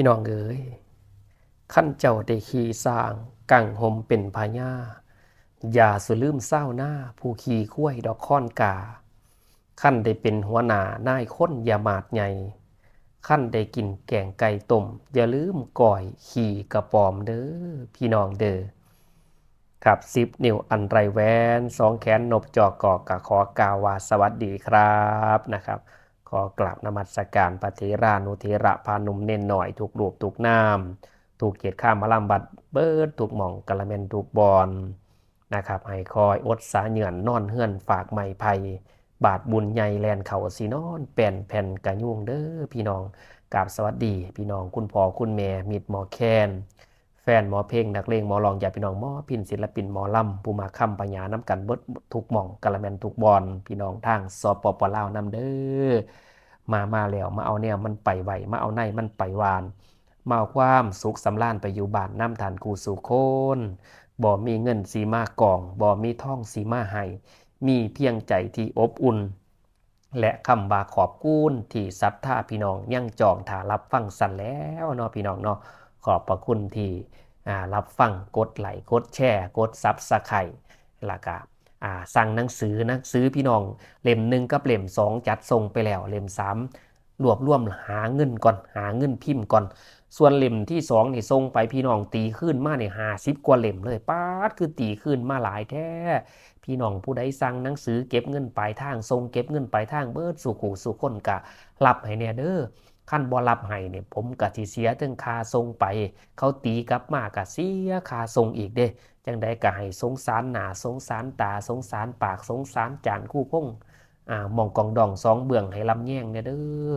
พี่น้องเอ๋ยขั้นเจ้าได้ขี่สร้างกังหมเป็นพญาอย่าสุลืมเศร้าหน้า ผู้ขี่คุ้ยดอกค้อนกา ขั้นได้เป็นหัวหน้านายค้นอย่ามาดใหญ่ขั้นได้กินแกงไก่ต้มอย่าลืมก่อยขี่กระปอมเด้อพี่น้องเด้อครับสิบนิวอันไรแวนสองแขนนบจอกอกกะขอกาวาสวัสดีครับนะครับ ขอกราบนมัสการปฏิรานุเทระพานุมเน้นหน่อยถูกรูปถูกนามถูกเกียรติข้ามมาลำบัดเบิดถูกหม่องกะละเมนถูกบอลนะครับให้คอยอดสาเหยื่อนนอนเฮือนฝากไม้ไผ่บาทบุญใหญ่แลนเขาสีนอนแป่นแผ่นกระยุ่งเด้อพี่น้องกราบสวัสดี พี่น้องคุณพ่อคุณแม่มิดหมอแคนแฟนหมอเพลงนักเลงหมอลองอย่าพี่น้องหมอพินศิลปินหมอลำผู้มาคำปัญญาน้ำกันเบิดถูกหม่องกะละแมนถูกบอลพี่น้องทางสปปลาวนำเด้อ มามาแล้วมาเอาเนี่ยมันไปไหวมาเอาในมันไปวาน มาเอาความสุขสำราญไปอยู่บ้านน้ำทานกูสู่โคนบ่มีเงินสีมากองบ่มีท่องสีมาให้มีเพียงใจที่อบอุ่น และคำบาขอบกุนที่ศรัทธาพี่น้องยังจองถารับฟังสันแล้วเนาะพี่น้องเนาะขอบพระคุณที่รับฟังกดไลค์กดแชร์ กดซับสไครต์ล้วก็ สั่งหนังสือนังสือพี่น้องเล่มหนึ่งกับเล่มสองจัดส่งไปแล้วเล่มสามรวบรวมหาเงินก่อนหาเงินพิมพ์ก่อน ส่วนเล่มที่สองนี่ส่งไปพี่น้องตีขึ้นมาเนี่ยหาสิบกว่าเล่มเลยป้าดคือตีขึ้นมาหลายแท้พี่น้องผู้ใดสั่งหนังสือเก็บเงินปลายทางส่งเก็บเงินปลายทางเบิดสู่ขู่สู่คนกะรับให้เนี่ยเด้อ ขั้นบอรับให้เนี่ยผมกะทีเสียถึงคาทรงไป เขาตีกลับมากะเสียคาทรงอีกเด้จังใดกะให้สงสารหนาสงสารตาสงสารปากสงสารจานคู่พงอ่ามองกองดองสองเบื้องให้ลำแย่งเนี่ยเด้อ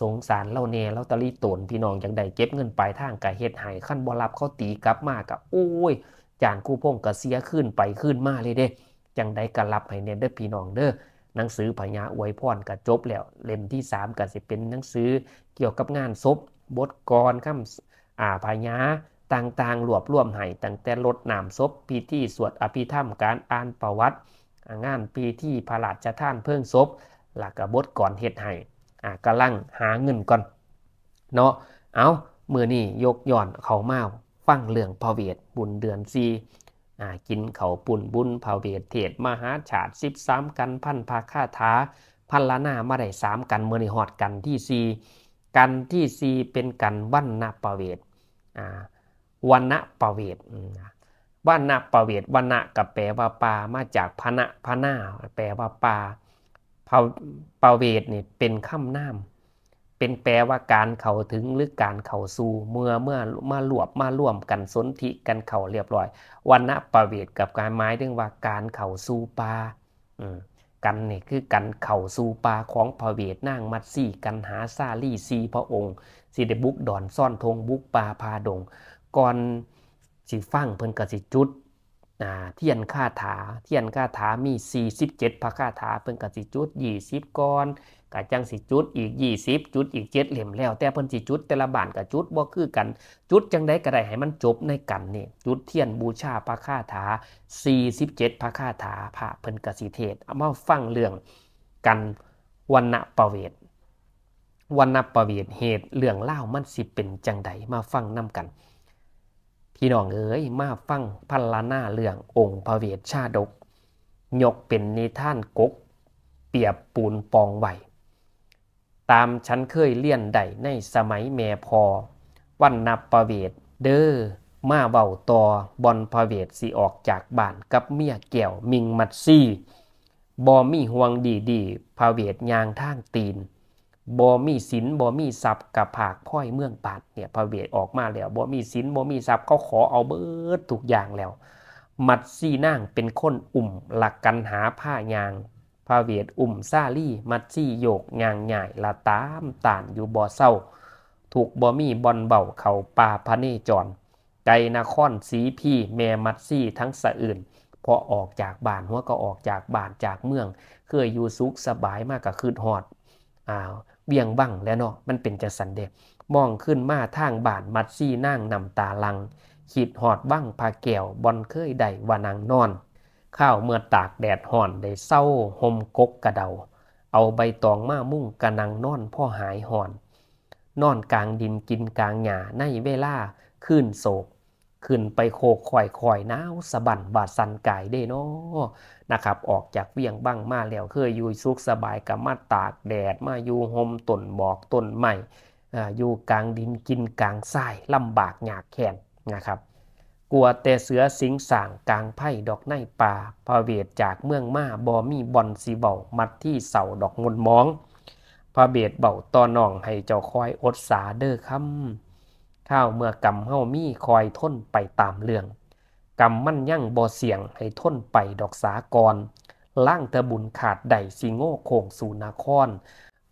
สงสารเล่าเน่เล่าตะลีตนพี่น้องจังใดเก็บเงินปลายทางกะเฮ็ดให้ขั้นบอรับเขาตีกลับมากะโอ้ยจานคู่พงกะเสียขึ้นไปขึ้นมาเลยเด้จังใดกะรับให้เนี่ยเด้อพี่น้องเด้อ หนังสือพญาอวยพรกะจบแล้ว เล่มที่3ก็สิเป็นหนังสือเกี่ยวกับงานศพบทกรคำอ่าพญาต่างๆรวบรวมให้ตั้งแต่ลดน้ำศพพิธีสวดอภิธรรมการอ่านประวัติ งานพิธีพระราชทานเพิ่งศพหลักบทก่อนเฮ็ดให้อ่ากำลังหาเงินก่อนเนาะเอามือนี่ยกย่อนเขามาฟังเรื่องพระเวทบุญเดือนซี กินเขาปุ่นบุญพระเวทเทศมหาฉาดสิบสามกันพันภาคาถาพันละหน้ามาได้สามกันเมื่อนหอดกันที่ซีกันที่ซีเป็นกันวันณประเวทวันณประเวทวันณประเวทวันณกับแปลว่าปลามาจากพนะพนาแปลว่าปลาประเวทนี่เป็นคำนาม เป็นแปลว่าการเข้าถึงหรือการเข้าสู่เมื่อเมื่อมารวบมาร่วมกันสนธิกันเข้าเรียบร้อยวันณประเวทกับการหมายถึงว่าการเข้าสู่ปลากันนี่คือกันเข่าสู่ปาของพระเวทนางมัดซี่กันหาซาลี่ซีพระองค์สิเดบุกดอนซ่อนทงบุกปาพาดงก่อนสิฟั่งเพิ่นกสิจุด เทียนคาถา เทียนคาถามี 47พระคาถาเพิ่นกสิจุด 20ก่อนกะจังสิจุดอีก 20 จุดอีก7เหลี่ยมแล้ว แต่เพิ่นสิจุดแต่ละบ้านกะจุดบ่คือกัน จุดจังไดก็ได้ให้มันจบในกันนี่จุดเทียนบูชาพระคาถา 47พระคาถาพระเพิ่นกสิเทศเอามาฟังเรื่องกันวันณประเวทวันณประเวทเหตุเรื่องเล่ามันสิเป็นจังไดมาฟังนํกัน พี่น้องเอ๋ยมาฟังพันลานาเรื่ององค์พระเวทชาดก ยกเป็นนิท่านกก เปียบปูนปองไหวตามฉันเคยเลี่ยนใดในสมัยแม่พอ วันนับประเวทเด้อมาเบาตอบอนพระเวทสิออกจากบ้านกับเมียแก้วมิงมัดซี่บอมีห่วงดีดีพระเวทยางทางตีน บ่มีศีลบ่มีทรัพย์กับผากพ้อยเมืองปาดเนี่ยพระเวทออกมาแล้วบ่มีศีลบ่มีทรัพย์เขาขอเอาเบิดทุกอย่างแล้ว มัดซี่นางเป็นคนอุ่มหลักกันหาผ้ายางพระเวทอุ่มซาลี่ มัดซี่โยกยางใหญ่ละตามตานอยู่บ่อเศร้า ถูกบ่มีบอลเบาเขาป่าพระเนจร ไกนครสีพี่แม่มัดซี่ทั้งสะอื่นพอออกจากบ้านหัวก็ออกจากบ้านจากเมือง เคยอยู่สุขสบายมากกับคืนหอดอ้าว เบี่ยงบังแล้วเนาะมันเป็นจะสันเดมองขึ้นมาทางบานมัดซี่นั่งนำตาลัง ขีดหอดบังพาแก้วบอนเคยได้วานางนอน ข้าวเมื่อตากแดดห่อนได้เศร้าห่มกกกระเดา เอาใบตองมามุ่งกระนังนอนพ่อหายห่อน นอนกลางดินกินกลางหญ้าในเวลาขึ้นโศก ขึ้นไปโคกข่อยข่อยหนาวสะบันบาดสันกายเด้เนาะนะครับออกจากเวียงบ้างมาแล้วเคยอยู่สุขสบายกับมาตากแดดมาอยู่ห่มต้นบอกต้นใหม่อยู่กลางดินกินกลางทรายลำบากยากแค้นนะครับกลัวแต่เสือสิงสางกลางไผ่ดอกในป่าพระเวทจากเมืองมาบอมีบอนสีเบามัดที่เสาดอกงนมองพระเบทเบาต่อน้องให้เจ้าคอยอดสาเด้อคำ ข้าวเมื่อกำเฮามีคอยทนไปตามเรื่องกำมั่นยั่งบ่เสียงให้ทนไปดอกสากรล่างเธอบุญขาดใดสิโง่โคงสู่นาคร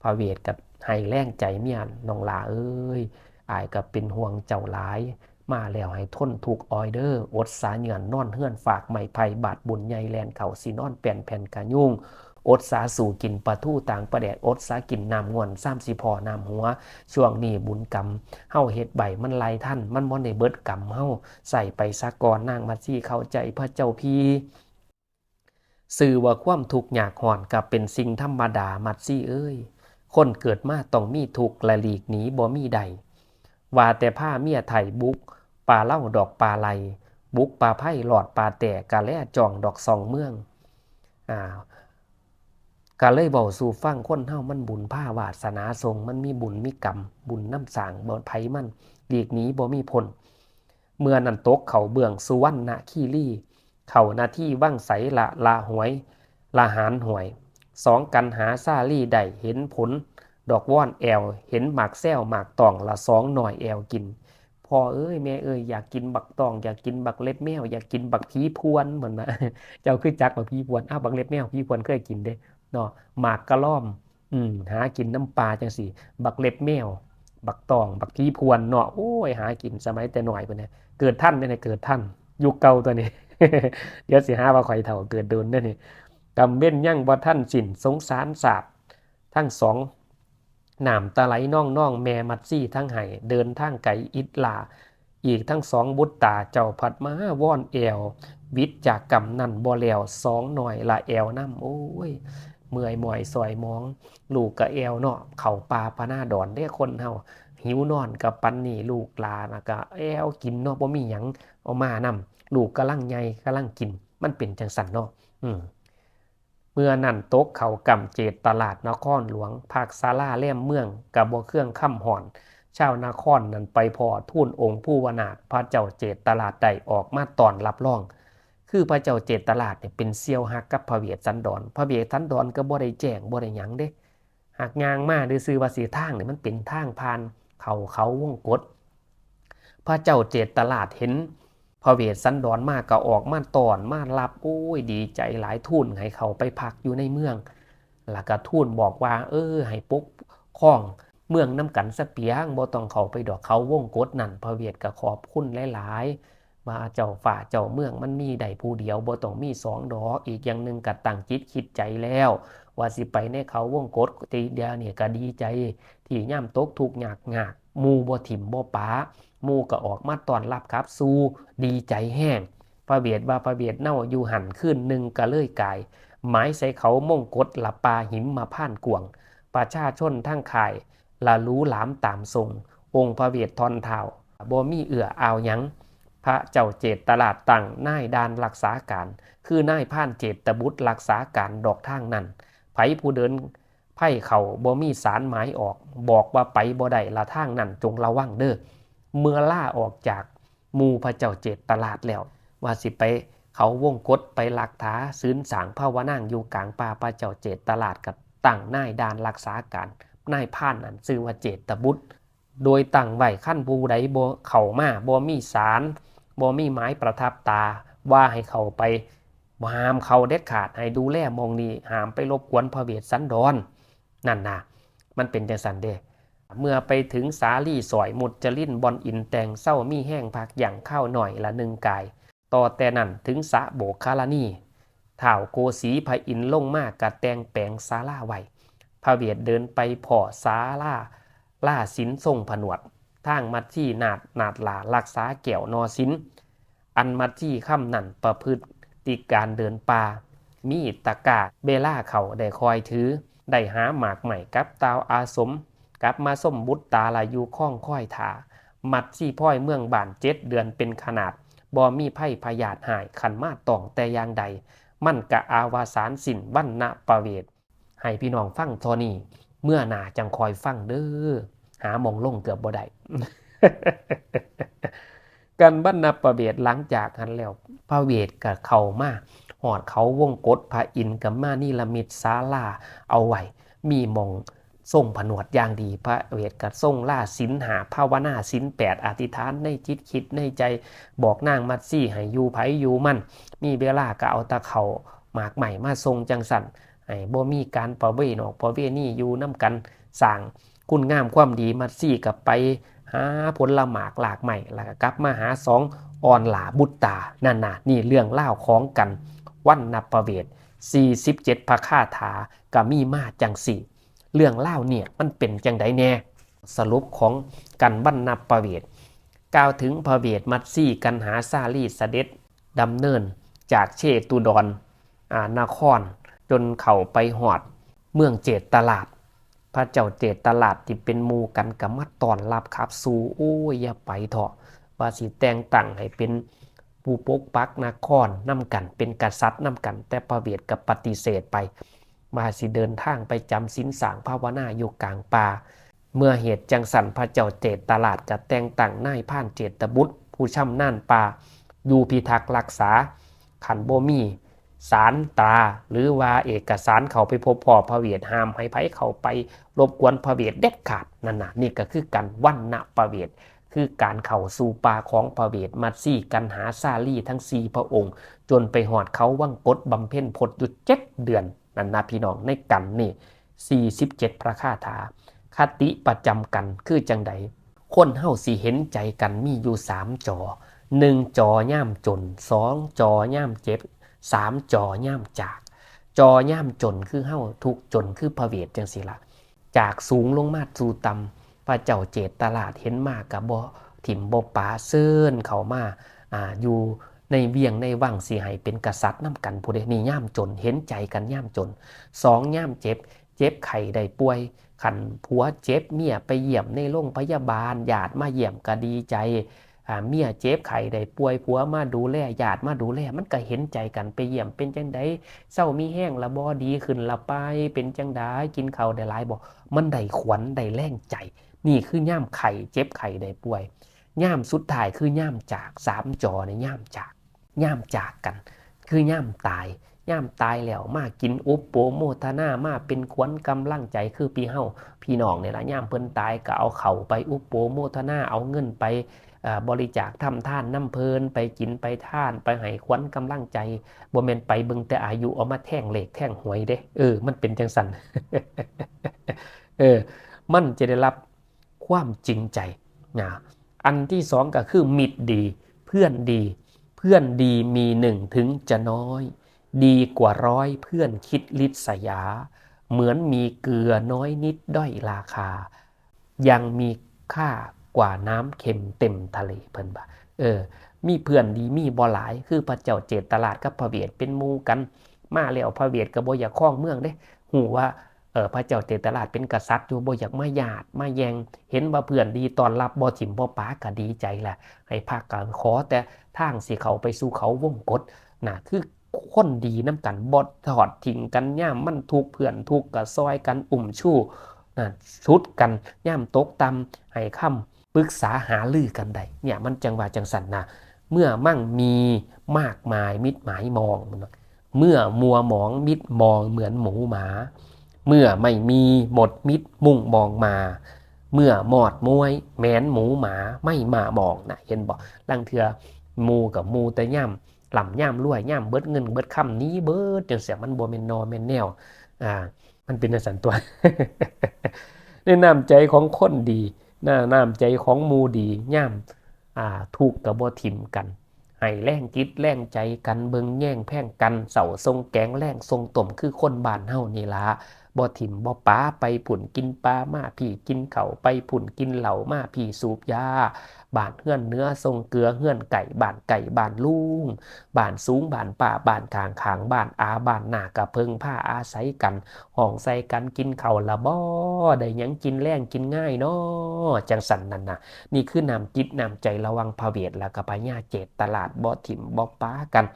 พระเวทกับให้แรงใจเมียนน้องลาเอ้ยอายกับเป็นห่วงเจ้าหลาย มาแล้วให้ทนถูกออยเดอร์อดสาเหงื่อนนอนเฮือนฝากไม้ไผ่บาดบุญใหญ่แลนเขาสีนอนเปลี่ยนแผ่นกะยุ่ง อดสาสู่กินปลาทู่ต่างประแดดอดสากินน้ำงวนซ้ำสิพอน้ำหัว ช่วงนี้บุญกรรมเฮาเฮ็ดใบมันไล่ท่าน มันบ่ได้เบิดกรรมเฮาใส่ไปซะก่อนนางมัดซี่เข้าใจพระเจ้าพี่สื่อว่าความทุกข์ยากหอนกับเป็นสิ่งธรรมดามัดซี่เอ้ย คนเกิดมาต้องมีทุกข์และหลีกหนีบ่มีใด ว่าแต่ผ้าเมียไทยบุกปลาเล่าดอกปลาไหลบุกปลาไผ่หลอดปลาแต่กะแล่จ่องดอกสองเมือง อ่า กะเลยเบาสู่ฟังคนเฮามันบุญผ้าวาสนาทรง มันมีบุญมีกรรม บุญน้ำสางบ่ไผมันหลีกนี้บ่มีผลเมื่อนันตกเขาเบื้องสุวรรณขี้รี่ เขานาที่ว่างใสละลาหวยละหารหวย สองกันหาซาลี่ได้เห็นผล ดอกว่อนแอว เห็นหมากแซวหมากตองละสองหน่อยแอวกินพ่อเอ้ยแม่เอ้ยอยากกินบักตอง อยากกินบักเล็บแมวอยากกินบักพีพวนเหมือนนะเจ้าคือจักบักพีพวนอ้าวบักเล็บแมวพีพวนเคยกินเด้ เนาะหมากกระล่อมอืมหากินน้ำปลาจังสิบักเล็บแมว บักตอง บักพีพวนเนาะโอ้ยหากินสมัยแต่หน่อยเพิ่นเนี่ยเกิดท่านเนี่ยเกิดท่านยุคเก่าตัวนี้ เดี๋ยวสิหาว่าข่อยเฒ่าเกิดโดนเด้นี่กำเว้นยั่งบ่ท่านสินสงสารสาบทั้งสองหน้ำตาไหลน่องน่องแม่มัดซี่ทั้งไห้เดินทางไก่อิดลา อีกทั้งสองบุตรตาเจ้าพัดมาว่อนแอว วิทจากกำนันบ่แล้วสองหน่อยละแอวน้ำโอ้ย เมื่อยมอยซอยมอง ลูกกะแอวเนาะเข่าปลาปาหน้าดอนได้คนเฮาหิวนอนกับปันนี่ลูกลานะกะแอวกินเนาะบ่มีหยังเอามานำลูกกำลังใหญ่กำลังกิน มันเป็นจังสันเนาะอืมเมื่อนั่นตกเขากำเจตตลาดนครหลวงภาคซาลาเล่มเมืองกับบ่เครื่องค่ำห่อนชาวนครนั้นไปพอทูลองค์ผู้วนาถพระเจ้าเจตตลาดใดออกมาตอนรับรอง คือพระเจ้าเจตตลาดเนี่ยเป็นเซียวหักกับพระเวทสันดรพระเวทสันดรก็บ่ได้แจ้งบ่ได้หยังเด้หากยางมาด้วยซื้อว่าสีทางเนี่ยมันเป็นทางผ่านเขาเขาวงกฏพระเจ้าเจตตลาดเห็นพระเวทสันดรมากก็ออกมาตอนมารับโอ้ยดีใจหลายทุนให้เขาไปพักอยู่ในเมืองแล้วก็ทุนบอกว่า เออให้ปกข้องเมืองน้ำกันสเปียงบ่ต้องเขาไปดอกเขาวงกฏนั่นพระเวทก็ขอบคุณหลายๆ ว่าเจ้าฝ่าเจ้าเมืองมันมีใดผู้เดียวบ่ต้องมีสองดอกอีกอย่างหนึ่งก็ตั้งจิตคิดใจแล้ว ว่าสิไปในเขาวงกฏตีเดียวเนี่ยก็ดีใจ ที่ย่ำตกทุกหยากหยากมูบ่ถิ่มบ่ป้ามูก็ออกมาตอนรับครับสู้ดีใจแห้งพระเบียดว่าพระเบียดเน่าอยู่หันขึ้นหนึ่งก็เลื่อยกายหมายใส่เขามงกดละปาหิมมาผ่านกวงประชาชนทั้งข่ายละรู้หลามตามทรงองค์พระเบียดทอนเท้าบ่มีเอื่ออาวยัง พระเจ้าเจตตลาดตั้งนายดานรักษาการ คือนายผ่านเจตตบุตรรักษาการดอกทางนั้นไผผู้เดินไพ่เขาบ่มีสารหมายออก บอกว่าไปบ่ได้ละทางนั้นจงระวังเด้อเมื่อล่าออกจากมูพระเจ้าเจตตลาดแล้ว ว่าสิไปเขาวงกฏไปหลักท้าซื้นสางภาวนั่งอยู่กลางป่าพระเจ้าเจตตลาดกับตั้งนายดานรักษาการนายผ่านนั้นชื่อว่าเจตบุตร โดยตั้งไว้ขั้นผู้ใดบ่เข้ามาบ่มีสาร บ่มีไม้ประทับตาว่าให้เขาไปห้ามเขาเด็ดขาดให้ดูแลมองนี้ห้ามไปรบกวนพระเวทสันดรนนั่นนะมันเป็นจังสันเด้เมื่อไปถึงสาลี่สอยมุดจลินบอนอินแตงเศร้ามีแห้งพักอย่างข้าวหน่อยละหนึ่งกาย ต่อแต่นั่นถึงสะโบกคาลานีถ่าวโกสีพระอินลงมากกะแตงแปลงซาลาไว้พระเวียดเดินไปพ่อซาลาล่าสินทรงผนวด ทางมัดที่นาดนาดหลารักษาแก้วนอสินอันมัดที่ค่ำนั่นประพฤติการเดินป่ามีตะกาเบล่าเขาได้คอยถือ ได้หาหมากใหม่กับตาวอาสม กับมาส้มบุตรตาลาอยู่ข้องค่อยถามัดซี่พ่อยเมืองบ้านเจ็ดเดือนเป็นขนาดบ่มีไพ่พยาธหายขันมาตองแต่ยางใด มั่นกะอาวาสารสินวันณประเวทให้พี่น้องฟังทอนี้เมื่อหนาจังคอยฟังเด้อ หามองลงเกือบบ่ได้กันบรรณประเวทหลังจากนั้นแล้วพระเวทกับเขามาหอดเขาวงกฏพระอินทร์กับมานี่ละมิตศาลาเอาไว้มีมองทรงผนวดอย่างดีพระเวทกับทรงล่าสินหาภาวนาสินแปดอธิษฐานในจิตคิดในใจบอกนางมัดซี่ให้อยู่ไผอยู่มั่นมีเวลาก็เอาตะเขาหมากใหม่มาทรงจังสันให้บ่มีการประเวนออกประเวนี่อยู่น้ำกันสร้าง คุณงามความดีมัดซี่กับไปหาผลละหมากหลากใหม่แล้วก็กลับมาหาสองอ่อนหลาบุตตานั่นน่ะนี่เรื่องเล่าของกัน วันนับประเวท47พระคาถาก็มีมาจังสี่ เรื่องเล่าเนี่ยมันเป็นจังไดแน่ สรุปของกันวันนับประเวทกล่าวถึงพระเวทมัดซี่กันหาซาลีเสด็จดำเนินจากเชตุดรอ่านครจนเข้าไปหอด เมืองเจตตลาด พระเจ้าเจตตลาดที่เป็นมูกันกับมาตอนรับขับ สู่โอ้ยอย่าไปเถอะว่าสิแต่งตั้งให้เป็นผู้ปกปักนครนำกันเป็นกษัตริย์นำกัน แต่พระเวทกับปฏิเสธไป มาสิเดินทางไปจำสินสางภาวนาอยู่กลางป่า เมื่อเหตุจังสันพระเจ้าเจตตลาดกับแต่งตั้งนายผ่านเจตบุตร ผู้ช่ำน่านป่าอยู่พิทักษ์รักษาขันโบมี สารตราหรือว่าเอกสารเขาไปพบพ่อพระเวทห้ามให้ไผเขาไปรบกวนพระเวทเด็ดขาดนั่นนะนี่ก็คือการวันณพระเวทคือการเข้าสู่ปาของพระเวทมัดซี่กันหาซาลี่ทั้งสี่พระองค์ จนไปหอดเขาวังกดบำเพ็ญพดอยู่เจ็ดเดือนนั่นนะพี่น้องในกันนี่ 47 พระคาถาคติประจำกันคือจังใดคนเฮาสิเห็นใจกันมีอยู่สามจอหนึ่งจอย่ามจนสองจอย่ามเจ็บ สามจอย่ามจาก จอย่ามจนคือเฮ้าทุกจนคือพระเวทจังสิละจากสูงลงมาสู่ต่ำพระเจ้าเจตตลาดเห็นมากกับบ่ถิ่มบ่ป่าเซิ่นเขามาอ่าอยู่ในเวียงในวังสีให้เป็นกษัตริย์น้ำกันผู้ใดนี่ย่ามจนเห็นใจกันย่ามจนสองย่ามเจ็บ เจ็บไข้ได้ป่วยขันผัวเจ็บเมียไปเยี่ยมในโรงพยาบาลญาติมาเยี่ยมก็ดีใจ เมียเจ็บไข้ได้ป่วยผัวมาดูแลญาติมาดูแลมันก็เห็นใจกันไปเยี่ยมเป็นจังไดเศร้ามีแห้งละบ่ดีขึ้นละไปเป็นจังไดกินข้าวได้หลายบ่มันได้ขวัญได้แรงใจ นี่คือย่ามไข่เจ็บไข่ได้ป่วยย่ามสุดท้ายคือย่ามจากสามจอในยย่ามจากย่ามจากกัน คือย่ามตายย่ามตายแล้วมากินอุปโปโมทนามาเป็นขวัญกำลังใจคือพี่เฮาพี่น้องเนี่ยละย่ามเพิ่นตายก็เอาเข่าไปอุปโปโมทนาเอาเงินไป บริจาคทำท่านน้ำเพลินไปกินไปท่าน ไปให้ควันกำลังใจบ่แมนไปเบิ่งแต่อายุเอามาแท่งเหล็กแท่งหวยเด้เออมันเป็นจังสันเออมันจะได้รับความจริงใจนะอันที่สองก็คือมิตรดี เพื่อนดี เพื่อนดีมีหนึ่งถึงจะน้อย ดีกว่าร้อยเพื่อนคิดลิษยา เหมือนมีเกลือน้อยนิดด้อยราคา ยังมีค่า กว่าน้ำเค็มเต็มทะเลเพิ่นบ่าเออ มีเพื่อนดีมีบ่หลาย คือพระเจ้าเจตตลาดกับพระเวียดเป็นมูกัน มาแล้วพระเวียดกับบ่อยากคล้องเมืองเด้หูว่าเออพระเจ้าเจตตลาดเป็นกษัตริย์อยู่บ่อยากมาหยาดมาแยง เห็นว่าเพื่อนดีตอนรับบ่ถิ่มบ่ป้าก็ดีใจแหละให้ภาคกันขอแต่ทางสิเขาไปสู่เขาวงกฏน่ะคือคนดีน้ำกันบดถอดทิ้งกันย่ามมันทุกเพื่อนทุกกระซอยกันอุ่มชู้นะชุดกันย่ามตกตำให้ค่ำ ปรึกษาหาลือกันได้เนี่ยมันจังว่าจังสันนะเมื่อมั่งมีมากมายมิดหมายมอง เมื่อมัวหมองมิดมองเหมือนหมูหมา เมื่อไม่มีหมดมิดมุ่งมองมา เมื่อหมอดมวยแมนหมูหมาไม่มามองนะเห็นบอกลังเถือมูกับมูแต่ย่ำหล่ำย่ำรวยย่ำเบิดเงินเบิดคำนี้เบิดจังเสียมันบวเมนนอเมนแนวอ่ามันเป็นสันตัวในะนำใจของคนดี หน้าน้ำใจของมูดีย่ำอ่าถูกกับบทิมกันให้แรงจิตแรงใจกันเบิงแย่งแพ่งกันเสาทรงแกงแรงทรงต่มคือคนบานเฮานี่ละ บ่ถิ่มบ่ป้าไปผุ่นกินปลามาพี่กินเขาไปผุ่นกินเหล่ามาพี่สูบยาบานเฮือนเนื้อทรงเกลือเฮือนไก่บานไก่บานลุงบานสูงบานป่าบานขางขางบานอาบานหน้ากระเพิงผ้าอาศัยกันห้องใส่กันกินเข่าละบ่ได้ยังกินแรงกินง่ายเนาะจังสันนั่นน่ะนี่คือนำจิตนำใจระวังพระเวทแล้วก็พญาเจตตลาดบ่ถิ่มบ่ป้ากัน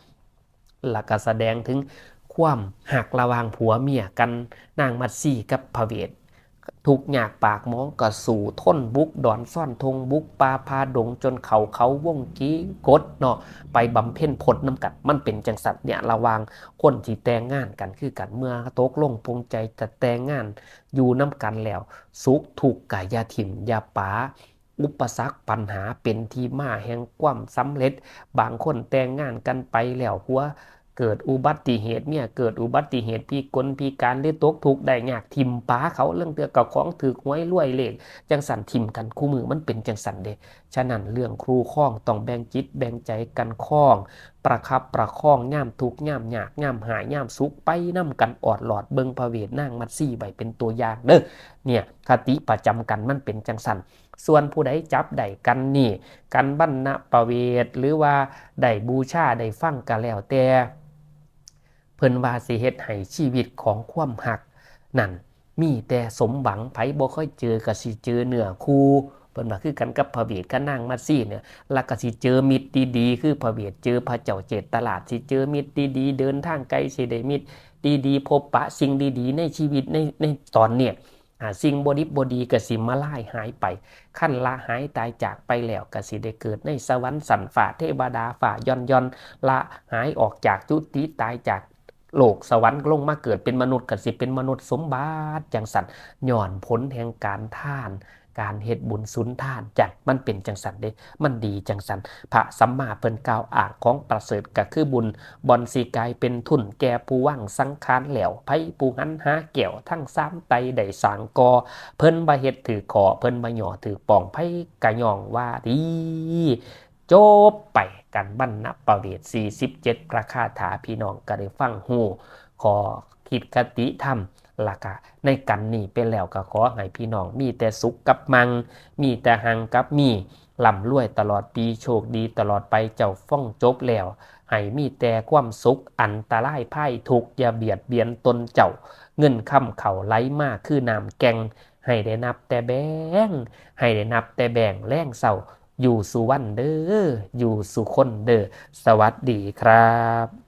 แล้วก็แสดงถึง ความหักระวางผัวเมียกันนางมัดซี่กับพระเวททุกอยากปากมองก็สู่ท้นบุกดอนซ่อนทงบุกปลาพาดงจนเขาเขาวงกี้กดเนาะไปบำเพ็ญพดน้ำกัดมันเป็นจังสัตว์เนี่ยระวางคนที่แต่งงานกันคือกันเมื่อตกลงปรงใจจะแต่งงานอยู่น้ำกันแล้วสุขถูกกายาถิ่มยาป๋าอุปสรรคปัญหาเป็นที่มาแห่งความสำเร็จ บางคนแต่งงานกันไปแล้วหัว เกิดอุบัติเหตุเนี่ยเกิดอุบัติเหตุพี่กลพี่การได้ตกทุกได้ยากทิมป้าเขาเรื่องเตือกับของถือหวยรวยเลขจังสันทิมกันคู่มือมันเป็นจังสันเดฉะนั้นเรื่องครูข้องต้องแบ่งจิตแบ่งใจกันข้อง ประคับประคองย่ามทุกย่ามยากย่ามหายย่ามสุขไปน้ากันออดหลอดเบิงพระเวทนางมัดซี่ใบเป็นตัวอย่างเด้อเนี่ยคติประจำกันมันเป็นจังสันส่วนผู้ใดจับได้กันนี่ กันบรรณประเวทหรือว่าได้บูชาได้ฟังกันแล้วแต่ เพิ่นว่าสิเฮ็ดให้ชีวิตของความหัก นั่นมีแต่สมหวังไผบ่ค่อยเจอก็สิเจอเนื้อคู่เพิ่นว่าคือกันกับพระเวทกับนางมัดซี่เนี่ยแล้วก็สิเจอมิตรดีๆคือพระเวทเจอพระเจ้าเจตตลาดสิเจอมิตรดีๆเดินทางไกลสิได้มิตรดีๆพบปะสิ่งดีๆ ในชีวิตในในตอนเนี่ยอ่าสิ่งบดิบบดีกสิมาล่ายหายไป ขั้นละหายตายจากไปแล้วกสิได้เกิดในสวรรค์สันฝ่าเทวดาฝ่าย่อนย่อนละหายออกจากจุติตายจาก โลกสวรรค์ลงมาเกิดเป็นมนุษย์ก็สิเป็นมนุษย์สมบัติจังสันย่อนผลแห่งการท่าน การเฮ็ดบุญสุนทานจัดมันเป็นจังสันเด้มันดีจังสันพระสัมมาเพิ่นกล่าวอ่างของประเสริฐก็คือบุญบอนสีกายเป็นทุนแก่ผู้ว่างสังขารแหลวไผผู้หันหาแก้วทั้งสามไตได้สางกอ เพิ่นบ่เฮ็ดถือขอเพิ่นบ่หย่อถือป่องไผกะย่องว่าดี จบไปกันบรรณประเวท47ประคาถาพี่น้องก็ได้ฟังฮู้ขอคิดกติธรรมล่ะกะในกันนี่เป็นแล้วก็ขอให้พี่น้องมีแต่สุขกับมัง มีแต่หังกับมีล่ำรวยตลอดปีโชคดีตลอดไปเจ้าฟ้องจบแล้วให้มีแต่ความสุขอันตรายไพ่ทุกอย่าเบียดเบียนตนเจ้า เงินคำเขาไหลมากคือน้ำแกงให้ได้นับแต่แบงให้ได้นับแต่แบ่งแรงเศร้า อยู่สุวรรณเด้ออยู่สุคนเด้อสวัสดีครับ